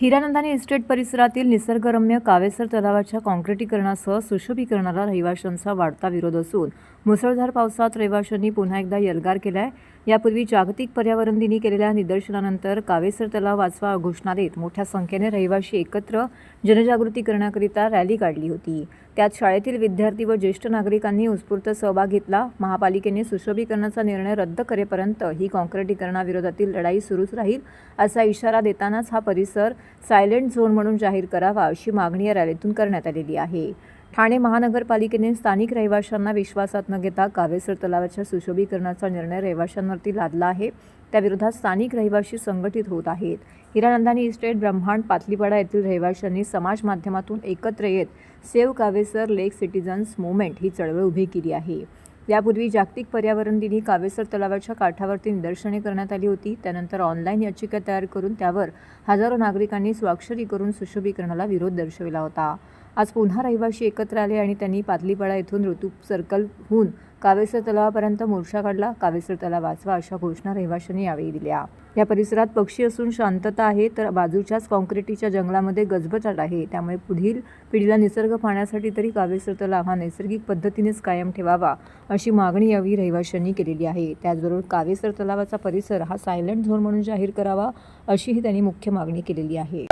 Hiranandani estate परिसरातील निसर्गरम्य कावेसर तलावाच्या काँक्रिटीकरणासह सुशोभीकरणाला रहिवाशांचा वाढता विरोध असून मुसळधार पावसात रहिवाशांनी पुन्हा एकदा यल्गार आहे यापूर्वी जागतिक पर्यावरण दिनी केलेल्या निदर्शनानंतर कावेसर तलाव वाचवा घोषणा देत मोठ्या संख्येने रहिवाशी एकत्र जनजागृती करण्याकरिता रॅली काढली होती. त्यात शाळेतील विद्यार्थी व ज्येष्ठ नागरिकांनी उत्स्फूर्त सहभाग घेतला. महापालिकेने सुशोभीकरणाचा निर्णय रद्द करेपर्यंत ही काँक्रिटीकरणाविरोधातील लढाई सुरूच राहील असा इशारा देतानाच हा परिसर सायलेंट झोन म्हणून जाहीर करावा अशी मागणी या रॅलीतून करण्यात आलेली आहे. ठाणे महानगरपालिकेने स्थानिक रहिवाशांना विश्वासात न घेता कावेसर तलावाच्या सुशोभीकरणाचा निर्णय रहिवाशांवरती लादला आहे. त्याविरोधात स्थानिक रहिवाशी संघटित होत आहेत. हिरानंदानी इस्टेट ब्रह्मांड पातलीपाडा येथील रहिवाशांनी समाज माध्यमातून एकत्र येत save Kavesar lake citizens movement ही चळवळ उभी केली आहे. यापूर्वी जागतिक पर्यावरण दिनी कावेसर तलावाच्या काठावरती निदर्शने करण्यात आली होती. त्यानंतर ऑनलाईन याचिका तयार करून त्यावर हजारो नागरिकांनी स्वाक्षरी करून सुशोभीकरणाला विरोध दर्शविला होता. आज पुन्हा रहिवाशी एकत्र आले आणि त्यांनी पातलीपाडा येथून ऋतू सर्कलहून कावेसर तलावापर्यंत मोर्चा काढला. कावेसर तलाव वाचवा अशा घोषणा रहिवाशांनी यावेळी दिल्या. या परिसरात पक्षी असून शांतता आहे तर बाजूच्याच काँक्रिटीच्या जंगलामध्ये गजबजाट आहे. त्यामुळे पुढील पिढीला निसर्ग पाहण्यासाठी तरी कावेसर तलाव हा नैसर्गिक पद्धतीनेच कायम ठेवावा अशी मागणी यावेळी रहिवाशांनी केलेली आहे. त्याचबरोबर कावेसर तलावाचा परिसर हा सायलेंट झोन म्हणून जाहीर करावा अशीही त्यांनी मुख्य मागणी केलेली आहे.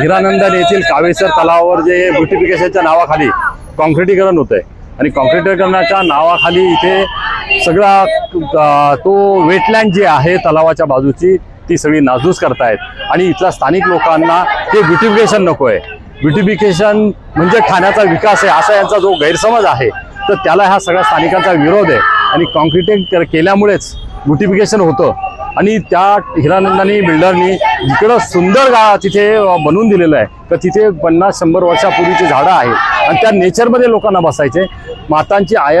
हिरानंदन येथील कावेसर तलावावर जे ब्युटिफिकेशनच्या नावाखाली कॉन्क्रिटीकरण होत आहे आणि कॉन्क्रिटीकरणाच्या नावाखाली इथे सगळा तो वेटलँड जी आहे तलावाच्या बाजूची ती सगळी नाजूस करतायत. आणि इथल्या स्थानिक लोकांना ते ब्युटिफिकेशन नको आहे ब्युटिफिकेशन म्हणजे ठाण्याचा विकास आहे असा यांचा जो गैरसमज आहे तर त्याला हा सगळ्या स्थानिकांचा विरोध आहे. आणि कॉन्क्रिटिंग केल्यामुळेच ब्युटिफिकेशन होतं. आणि त्या हिरानंदानी बिल्डरनी इकडं सुंदर गा तिथे बनवून दिलेलं आहे. तर तिथे पन्नास शंभर वर्षापूर्वीची झाडं आहेत. आणि त्या नेचरमध्ये लोकांना बसायचे. मातांची आय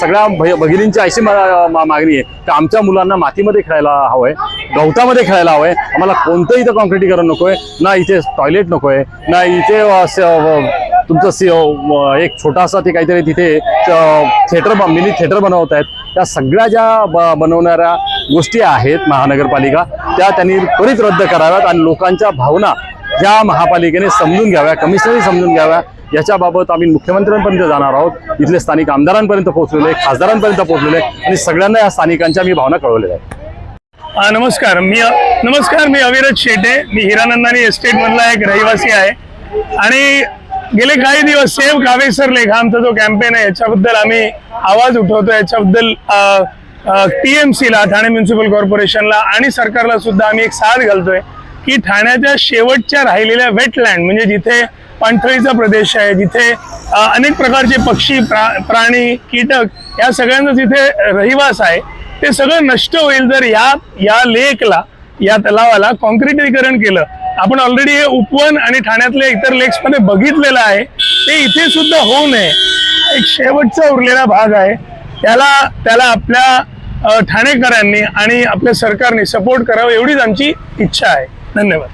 सगळ्या भय भगिनींची अशी मा- मागणी आहे की आमच्या मुलांना मातीमध्ये खेळायला हवं आहे गवतामध्ये खेळायला हवं आहे आम्हाला कोणतंही इथं कॉन्क्रिटीकरण नको आहे ना इथे टॉयलेट नको आहे ना इथे तुमचं सी एक छोटासा ते काहीतरी तिथे थिएटर मिनी थिएटर बनवत आहेत. त्या सगळ्या ज्या ब बनवणाऱ्या गोष्टी आहेत महानगरपालिका. त्या त्यांनी त्वरित रद्द कराव्यात आणि लोकांच्या भावना ज्या महापालिकेने समजून घ्याव्या कमिशनरने समजून घ्याव्या. याच्याबाबत आम्ही मुख्यमंत्र्यांपर्यंत जाणार आहोत. इथले स्थानिक आमदारांपर्यंत पोहोचलेले खासदारांपर्यंत पोहोचलेले आणि सगळ्यांना या स्थानिकांच्या मी भावना कळवलेल्या आहेत. नमस्कार. मी नमस्कार. मी अविरज शेटे. मी हिरानंदानी एस्टेट मधला एक रहिवासी आहे. आणि गेले काही दिवस सेव्ह कावेसर लेख आमचा जो कॅम्पेन आहे याच्याबद्दल आम्ही आवाज उठवतो. याच्याबद्दल टी एम सीला ठाणे म्युन्सिपल कॉर्पोरेशनला आणि सरकारला सुद्धा आम्ही एक साथ घालतोय की ठाण्याच्या शेवटच्या राहिलेल्या वेटलँड म्हणजे जिथे पाणथळीचा प्रदेश आहे जिथे अनेक प्रकारचे पक्षी प्रा, प्राणी कीटक या सगळ्यांचा जिथे रहिवास आहे ते सगळं नष्ट होईल जर या या लेकला या तलावाला कॉन्क्रिटीकरण केलं. आपण ऑलरेडी हे उपवन आणि ठाण्यातल्या इतर लेक्समध्ये बघितलेलं आहे. ते इथे सुद्धा होऊ नये. एक शेवटचा उरलेला भाग आहे. त्याला त्याला आपल्या ठाणेकरांनी आणि आपल्या सरकारने सपोर्ट करावं एवढीच आमची इच्छा आहे. धन्यवाद.